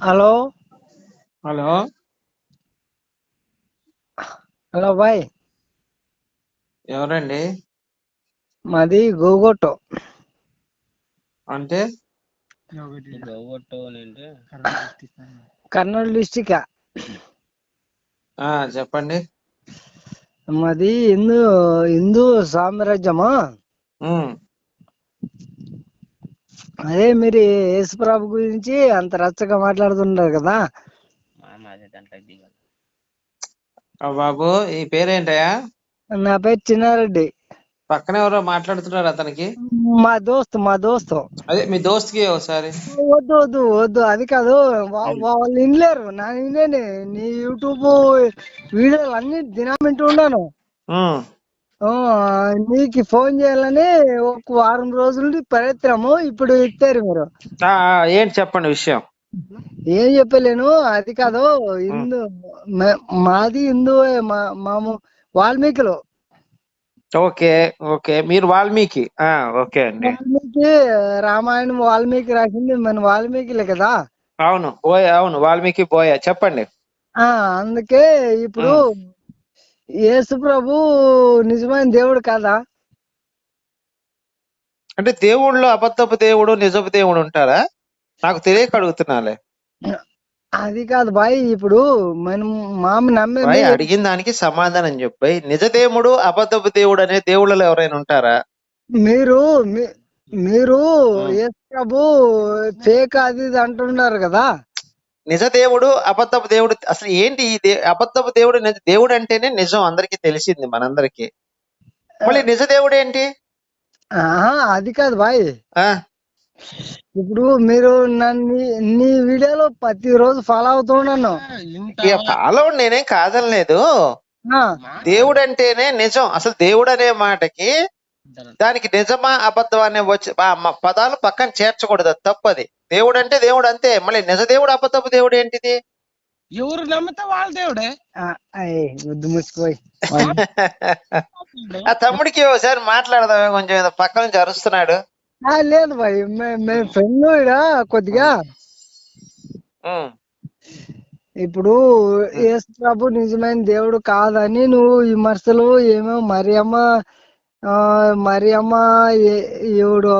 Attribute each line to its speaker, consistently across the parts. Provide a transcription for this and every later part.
Speaker 1: Hello
Speaker 2: hello
Speaker 1: hello bye
Speaker 2: ఎవరండి?
Speaker 1: మాది గోగొట్టు.
Speaker 2: అంటే?
Speaker 1: కర్నూలు డిస్టిక్
Speaker 2: చెప్పండి.
Speaker 1: మాది హిందూ హిందూ సామ్రాజ్యము. అదే మీరు యేసుప్రభు గురించి అంత రచ్చగా మాట్లాడుతుంటారు కదా.
Speaker 2: బాబు ఈ పేరేంటయా
Speaker 1: నా పేరు చిన్నారెడ్డి.
Speaker 2: పక్కన ఎవరో మాట్లాడుతున్నారు అతనికి?
Speaker 1: మా దోస్తు మా దోస్తు.
Speaker 2: అదే మీ దోస్తుకి ఒకసారి.
Speaker 1: వద్దు వద్దు వద్దు అది కాదు. వాళ్ళు వినలేరు. నా వినేని నీ యూట్యూబ్ వీడియోలు అన్ని దినం వింటూ ఉన్నాను నీకు ఫోన్ చేయాలని ఒక వారం రోజుల ప్రయత్నము ఇప్పుడు ఇచ్చారు మీరు.
Speaker 2: ఏంటి చెప్పండి విషయం?
Speaker 1: ఏం చెప్పలేను అది కాదు హిందూ మాది హిందూ మాము వాల్మీకులు.
Speaker 2: ఓకే ఓకే మీరు వాల్మీకి ఆ ఓకే అండి.
Speaker 1: వాల్మీకి రామాయణం వాల్మీకి రాసింది మన వాల్మీకిలే కదా.
Speaker 2: అవును ఓయ్ అవును వాల్మీకి పోయా చెప్పండి.
Speaker 1: ఆ అందుకే ఇప్పుడు యేసు ప్రభు నిజమైన దేవుడు కాదా?
Speaker 2: అంటే దేవుళ్ళు అబద్ధపు దేవుడు నిజపు దేవుడు ఉంటారా? నాకు తెలియక అడుగుతున్నాలే.
Speaker 1: అది కాదు బాయ్ ఇప్పుడు మనం మామ నమ్మే
Speaker 2: అడిగిన దానికి సమాధానం చెప్పాయి నిజ దేవుడు అబద్ధపు దేవుడు అనే దేవుళ్ళలో ఎవరైనా ఉంటారా?
Speaker 1: మీరు మీరు. యేసు ప్రభు ఫేక్ అది అంటున్నారు కదా.
Speaker 2: నిజ దేవుడు అబద్ధపు దేవుడు అసలు ఏంటి ఈ దే- అబద్ధపు దేవుడు నిజ- దేవుడు అంటేనే నిజం అందరికి తెలిసింది మనందరికి. మళ్ళీ నిజ దేవుడు ఏంటి?
Speaker 1: అది కాదు బాయ్. ఇప్పుడు మీరు నన్ను నీ వీడియోలో ప్రతి రోజు ఫాలో అవుతున్నాను
Speaker 2: ఫాలో నేనేం కాదనలేదు దేవుడు అంటేనే నిజం. అసలు దేవుడు అనే మాటకి దానికి నిజమా అబద్ధం అనే వచ్చి పదాలు పక్కన చేర్చకూడదు. అది తప్పది దేవుడు అంటే దేవుడు అంతే మళ్ళీ నిజ దేవుడు అబద్ధపు దేవుడు ఏంటిది?
Speaker 3: ఎవరు నమ్మితే వాళ్ళ దేవుడే.
Speaker 1: ముసిపోయి.
Speaker 2: ఆ తమ్ముడికి ఒకసారి మాట్లాడదామే కొంచెం ఏదో పక్క నుంచి అరుస్తున్నాడు.
Speaker 1: లేదు బాయ్ మేము ఫ్రెండ్ కొద్దిగా. ఇప్పుడు యేసు ప్రభు నిజమైన దేవుడు కాదని నువ్వు విమర్శలు ఏమో మరియమ్మ ఆ, మరియమ్మ ఏ- ఎవడు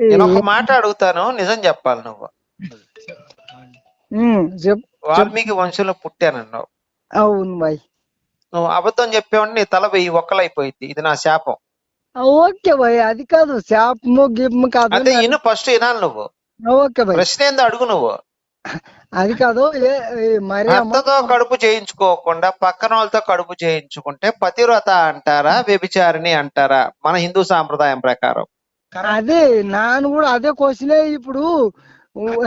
Speaker 2: నేను ఒక మాట అడుగుతాను నిజం చెప్పాలి నువ్వు. వాల్మీకి వంశంలో పుట్టానన్నావు.
Speaker 1: అవును బాయ్.
Speaker 2: నువ్వు అబద్ధం చెప్పావంటే నీ తల వెయ్యి ఒక్కలైపోయింది ఇది నా శాపం.
Speaker 1: ఓకే బాయ్ అది కాదు శాపము గిప్ము కాదు
Speaker 2: అదే ఇను ఫస్ట్ వినాలి నువ్వు.
Speaker 1: Okay boy.
Speaker 2: ప్రశ్న ఏందో అడుగు నువ్వు.
Speaker 1: అది కాదు మరియమ్మ
Speaker 2: భర్తతో కడుపు చేయించుకోకుండా పక్కన వాళ్ళతో కడుపు చేయించుకుంటే పతివ్రత అంటారా వ్యభిచారిణి అంటారా మన హిందూ సాంప్రదాయం ప్రకారం?
Speaker 1: అదే నాను కూడా అదే క్వశ్చనే ఇప్పుడు.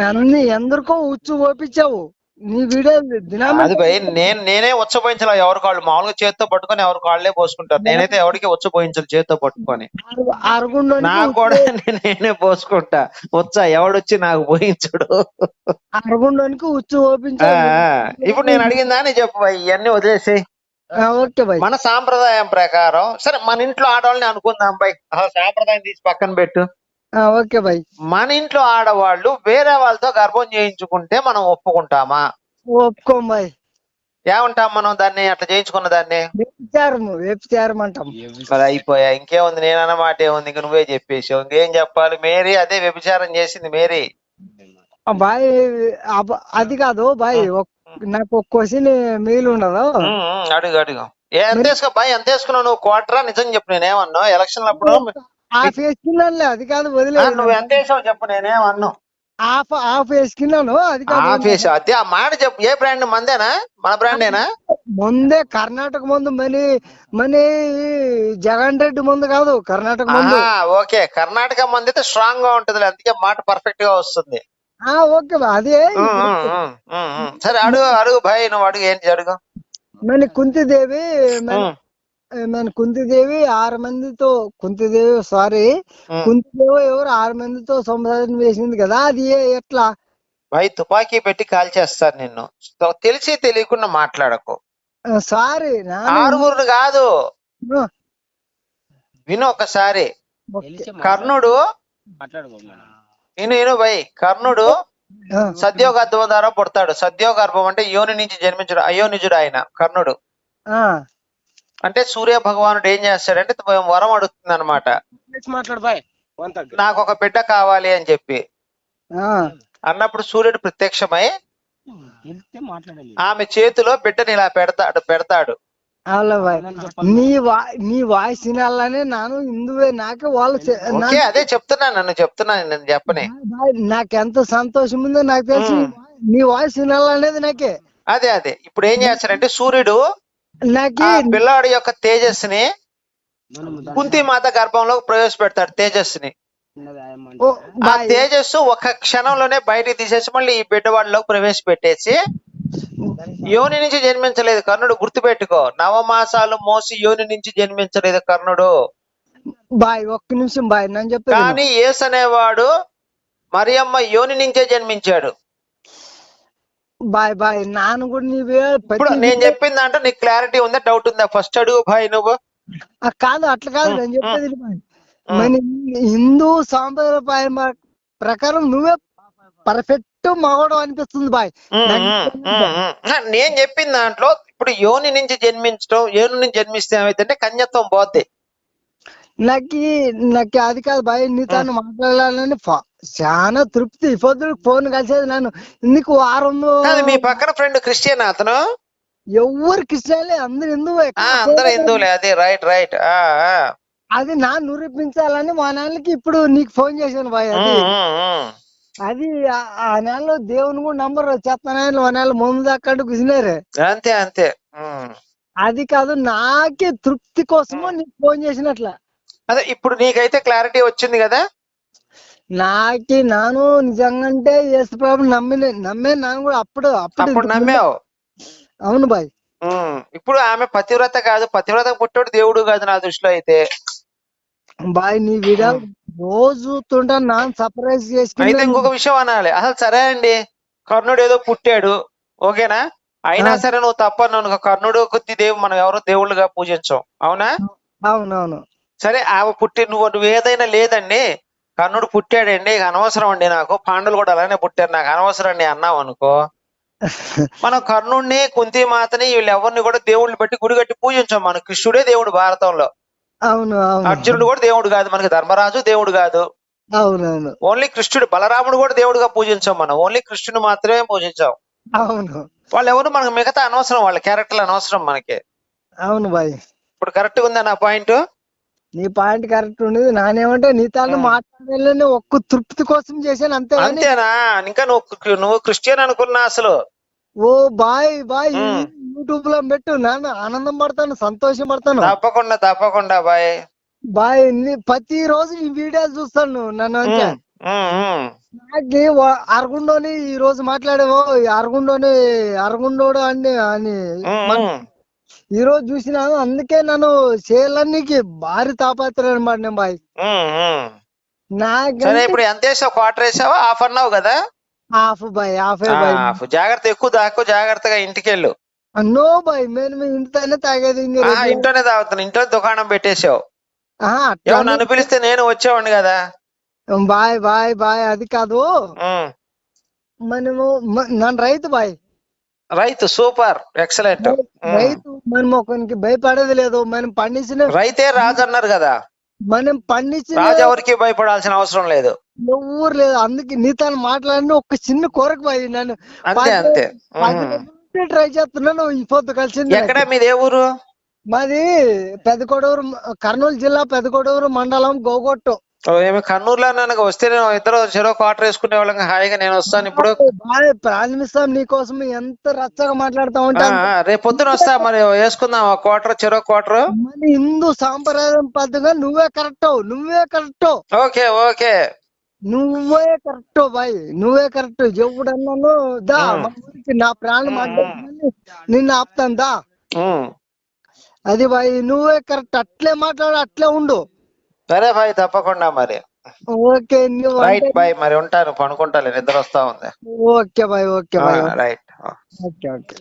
Speaker 1: అన్ని ఎందరికో ఉచ్చు ఓపించావు నీ వీడియో దినామ
Speaker 2: అది భయ్ నేను నేనే ఉచ్చపోయించాలి ఎవరి కాళ్ళు. మామూలుగా చేత్తో పట్టుకొని ఎవరి కాళ్ళే పోసుకుంటారు. నేనైతే ఎవరికి ఉచ్చపోయించాలి చేత్తో పట్టుకొని.
Speaker 1: అరుగుండో
Speaker 2: నాకు కూడా నేనే పోసుకుంటా. వచ్చా ఎవడొచ్చి నాకు పోయించుడు?
Speaker 1: అరుగుండోనికి ఉచ్చు
Speaker 2: ఆ. ఇప్పుడు నేను అడిగిందా అని చెప్పు ఇవన్నీ వదిలేసి
Speaker 1: ఓకే బాయ్.
Speaker 2: మన సాంప్రదాయం ప్రకారం సరే మన ఇంట్లో ఆడవాళ్ళని అనుకుందాం బై అసలు సాంప్రదాయం తీసి పక్కన పెట్టు.
Speaker 1: Okay boy.
Speaker 2: మన ఇంట్లో ఆడవాళ్ళు వేరే వాళ్ళతో గర్భం చేయించుకుంటే మనం ఒప్పుకుంటామా?
Speaker 1: ఒప్పుకోం బాయ్.
Speaker 2: ఏమంటాం మనం దాన్ని? అట్లా చేయించుకున్న దాన్ని?
Speaker 1: వ్యభిచారం అంటాం.
Speaker 2: మరి అయిపోయా. ఇంకేముంది? నేను అన్నమాట ఏముంది? ఇంక నువ్వే చెప్పేసావు. ఇంకేం చెప్పాలి? మేరీ అదే వ్యభిచారం చేసింది మేరీ.
Speaker 1: బాయ్ అది కాదు బాయ్. ఒక్- నాకు క్వశ్చన్ మిగిలి ఉండదు
Speaker 2: అడుగు అడుగు. ఎంత వేసుకో బాయ్ ఎంత వేసుకున్నావు? నువ్వు క్వార్టరా నిజం చెప్పు నేనేమన్నా? ఎలక్షన్ అప్పుడు
Speaker 1: హాఫ్ వేసుకున్నానులే అది కాదు వదిలేదు
Speaker 2: నువ్వు ఎంత వేసావు చెప్పు నేనేమన్నా.
Speaker 1: హాఫ్ హాఫ్ వేసుకున్నాను అది కాదు
Speaker 2: ఫేస్ అదే ఆ మాట చెప్పు. ఏ బ్రాండ్ మందేనా? మన బ్రాండేనా
Speaker 1: ముందే కర్ణాటక ముందు మని మని జగన్ రెడ్డి ముందు కాదు కర్ణాటక ముందు.
Speaker 2: ఓకే. కర్ణాటక మంది అయితే స్ట్రాంగ్గా ఉంటది అందుకే మాట పర్ఫెక్ట్గా వస్తుంది.
Speaker 1: ఓకే బా, అదే.
Speaker 2: సరే అడుగు అడుగు భాయ్ నువ్వు అడుగు ఏంటి అడుగు?
Speaker 1: మన కుంతిదేవి మన కుంతిదేవి ఆరు మందితో కుంతిదేవి సారీ. కుంతిదేవి ఎవరు ఆరు మందితో సంసారం వేసింది కదా అది ఎట్లా?
Speaker 2: భాయ్ తుపాకీ పెట్టి కాల్ చేస్తాను నిన్ను. సో తెలిసి తెలియకుండా మాట్లాడకు.
Speaker 1: సారీ
Speaker 2: ఆరుగురు కాదు. విను ఒకసారి. కర్ణుడు విను విను భయ్ కర్ణుడు సద్యోగర్భం ద్వారా పుడతాడు. సద్యోగర్భం అంటే యోని నుంచి జన్మించడు అయోనిజుడు ఆయన కర్ణుడు.
Speaker 1: ఆ,
Speaker 2: అంటే సూర్య భగవానుడు ఏం చేస్తాడంటే వరం అడుగుతుంది అనమాట నాకు ఒక బిడ్డ కావాలి అని చెప్పి.
Speaker 1: ఆ,
Speaker 2: అన్నప్పుడు సూర్యుడు ప్రత్యక్షమై
Speaker 3: మాట్లాడాలి.
Speaker 2: ఆమె చేతిలో బిడ్డని ఇలా పెడతాడు పెడతాడు.
Speaker 1: నీ వా నీ వాయిస్ వినాలనే నాను ఇందువే నాకు వాళ్ళు
Speaker 2: అదే చెప్తున్నాను నన్ను చెప్తున్నాను నేను చెప్పని.
Speaker 1: నాకెంత సంతోషం ఉందో నాకు తెలిసి. నీ వాయిస్ వినాలనేది నాకే.
Speaker 2: అదే అదే. ఇప్పుడు ఏం చేస్తాడంటే సూర్యుడు
Speaker 1: నాకి
Speaker 2: ఆ పిల్లాడి యొక్క తేజస్సుని కుంతి మాత గర్భంలో ప్రవేశపెడతాడు తేజస్సుని. ఆ తేజస్సు ఒక క్షణంలోనే బయటికి తీసేసి మళ్ళీ ఈ బిడ్డవాడిలోకి ప్రవేశపెట్టేసి యోని నుంచి జన్మించలేదు కర్ణుడు గుర్తుపెట్టుకో. నవమాసాలు మోసి యోని నుంచి జన్మించలేదు కర్ణుడు.
Speaker 1: బాయ్ ఒక్క నిమిషం బాయ్ నేను చెప్పేది విను.
Speaker 2: కానీ యేసు అనేవాడు మరియమ్మ యోని నుంచే జన్మించాడు.
Speaker 1: బాయ్ బాయ్ నాన్న కూడా నీవే
Speaker 2: ఇప్పుడు నేను చెప్పింది అంటే నీకు క్లారిటీ ఉందా డౌట్ ఉందా? ఫస్ట్ అడుగు భాయ్ నువ్వు.
Speaker 1: కాదు అట్లా కాదు నేను చెప్పేది బాయ్. మన హిందూ సాంప్రదాయ ప్రకారం నువ్వే పర్ఫెక్ట్ మగవడం అనిపిస్తుంది బాయ్.
Speaker 2: నేను చెప్పిన దాంట్లో ఇప్పుడు యోని నుంచి జన్మించడం యోని నుంచి జన్మిస్తే ఏమైతే కన్యత్వం పోద్ది.
Speaker 1: నాకు నాకు అది కాదు బాయ్ నీతో మాట్లాడాలని చాలా తృప్తి. పొద్దున ఫోన్ కలిసేది నన్ను. నీకు వారం
Speaker 2: మీ పక్కన ఫ్రెండ్ క్రిస్టియన్ అతను?
Speaker 1: ఎవరు కృష్ణలే అందరు హిందువు.
Speaker 2: ఆ అందరూ హిందువులే. అదే రైట్ రైట్.
Speaker 1: అది నా నిరూపించాలని మా నాన్నకి ఇప్పుడు నీకు ఫోన్ చేశాను బాయ్ అది. అది ఆ- ఆ నెలలో దేవుని కూడా నంబర్ చేస్తానని ఒక నెల ముందు దాకా కూర్చున్నారు
Speaker 2: అంతే అంతే.
Speaker 1: అది కాదు నాకే తృప్తి కోసము నీకు ఫోన్ చేసినట్ల.
Speaker 2: అదే ఇప్పుడు నీకైతే క్లారిటీ వచ్చింది కదా?
Speaker 1: నాకి నాను నిజంగంటే యేసు ప్రభు నమ్మిన నమ్మే నాను కూడా అప్పుడు అప్పుడు
Speaker 2: నమ్మావు?
Speaker 1: అవును బాయ్.
Speaker 2: ఇప్పుడు ఆమె పతివ్రత కాదు పతివ్రత పుట్టాడు దేవుడు కాదు నా దృష్టిలో అయితే.
Speaker 1: బాయ్ నీ వీడియో రోజు చూస్తుంటా నాన్న సర్ప్రైజ్
Speaker 2: అయితే
Speaker 1: చేసుకుని
Speaker 2: ఇంకొక విషయం అనాలి. అసలు సరే అండి. కర్ణుడు ఏదో పుట్టాడు. ఓకేనా? అయినా. సరే నువ్వు తప్పను. కర్ణుడు కొద్ది దేవు మనం ఎవరో దేవుళ్ళుగా పూజించాం. అవునా?
Speaker 1: అవునవును.
Speaker 2: సరే ఆమె పుట్టి నువ్వు నువ్వు ఏదైనా లేదండి. కర్ణుడు పుట్టాడండి. అనవసరం అండి నాకు. పాండవులు కూడా అలానే పుట్టారు. నాకు అనవసరం అండి. అన్నావు అనుకో. మనం కర్ణుడిని కుంతి మాతని వీళ్ళు ఎవరిని కూడా దేవుళ్ళు పెట్టి గుడి కట్టి పూజించాం. మన కృష్ణుడే దేవుడు భారతంలో.
Speaker 1: అవును
Speaker 2: అర్జునుడు కూడా దేవుడు కాదు మనకి ధర్మరాజు దేవుడు కాదు.
Speaker 1: అవునవును.
Speaker 2: ఓన్లీ కృష్ణుడు బలరాముడు కూడా దేవుడుగా పూజించాం మనం. ఓన్లీ కృష్ణుడు మాత్రమే పూజించాం.
Speaker 1: అవును.
Speaker 2: వాళ్ళు ఎవరు మనకు మిగతా అనవసరం వాళ్ళ క్యారెక్టర్లు అనవసరం మనకి.
Speaker 1: అవును బాయ్.
Speaker 2: ఇప్పుడు కరెక్ట్ ఉందా నా పాయింట్
Speaker 1: నీ పాయింట్ కరెక్ట్ ఉండేది. నానేమంటే నీతో మాట్లాడాలని ఒక్క తృప్తి కోసం చేశాను అంతే
Speaker 2: అంతేనా? ఇంకా నువ్వు నువ్వు క్రిస్టియన్ అనుకున్నా అసలు.
Speaker 1: ఓ బాయ్ బాయ్. యూట్యూబ్లో పెట్టు నాన్న. ఆనందం పడతాను సంతోషం పడతాను.
Speaker 2: తప్పకుండా తప్పకుండా బాయ్.
Speaker 1: బాయ్ ప్రతి రోజు నీ వీడియోలు చూస్తాను నన్ను. నాకు అరగుండోని ఈ రోజు మాట్లాడేవో ఈ అరగుండోని అరగుండోడు అని అని. ఈ రోజు చూసినాను అందుకే నన్ను చేయాలనికి భారీ తాపత్రయం అనమాట నేను బాయ్. నాకు
Speaker 2: ఇప్పుడు ఎంత వేసావు క్వార్టర్ వేసావా? హాఫ్ అన్నావు కదా?
Speaker 1: Half boy half boy.
Speaker 2: జాగ్రత్త ఎక్కువ దాక్కు జాగ్రత్తగా ఇంటికి వెళ్ళు
Speaker 1: నో బాయ్ నేను మీ ఇంటితోనే తాగేది
Speaker 2: ఇంట్లోనే తాగుతాను ఇంట్లో దుకాణం పెట్టేసావు నన్ను పిలిస్తే నేను వచ్చేవాడిని కదా.
Speaker 1: బాయ్ బాయ్ బాయ్ అది కాదు. మనము నన్ను రైతు బాయ్.
Speaker 2: రైతు సూపర్ ఎక్సలెంట్.
Speaker 1: రైతు మనం ఒకరికి భయపడేది లేదు. మనం పండించిన
Speaker 2: రైతే రాజు అన్నారు కదా.
Speaker 1: మనం పండించిన
Speaker 2: రాజు ఎవరికి భయపడాల్సిన అవసరం లేదు.
Speaker 1: ఎవరు లేదు. అందుకే నీతో మాట్లాడిన ఒక చిన్న కోరిక బాయ్. నన్ను
Speaker 2: అంతే అంతే.
Speaker 1: ట్రై చేస్తున్నాను ఈ పొద్దు కలిసింది.
Speaker 2: ఎక్కడ? మీది ఏ ఊరు?
Speaker 1: మాది పెదకొడూరు కర్నూలు జిల్లా పెదకొడూరు మండలం గోగొట్టు.
Speaker 2: కర్నూలులో నన్ను వస్తే నేను ఇద్దరు చెరో క్వార్టర్ వేసుకునే వాళ్ళం హాయిగా నేను వస్తాను ఇప్పుడు.
Speaker 1: ప్రారంభిస్తాం నీకోసం ఎంత రచ్చగా మాట్లాడుతా ఉంటా
Speaker 2: రేపు పొద్దున వస్తా మరి వేసుకుందాం క్వార్టర్ చెరో క్వార్టర్
Speaker 1: హిందూ సాంప్రదాయం పద్ధతిగా నువ్వే కరెక్ట్ నువ్వే కరెక్ట్
Speaker 2: ఓకే ఓకే.
Speaker 1: నువ్వే కరెక్ట్ బాయ్ నువ్వే కరెక్ట్. ఎవడన్నాను దా నా ప్రాణం నిన్ను ఆపుతాను దా. అది బాయ్ నువ్వే కరెక్ట్ అట్లే మాట్లాడు అట్లే ఉండు.
Speaker 2: సరే బాయ్ తప్పకుండా మరి.
Speaker 1: ఓకే నువ్వు
Speaker 2: రైట్ బాయ్ మరి ఉంటాను పనుకుంటాలే నిద్ర వస్తా ఉంది.
Speaker 1: Okay bye okay bye
Speaker 2: right
Speaker 1: okay okay.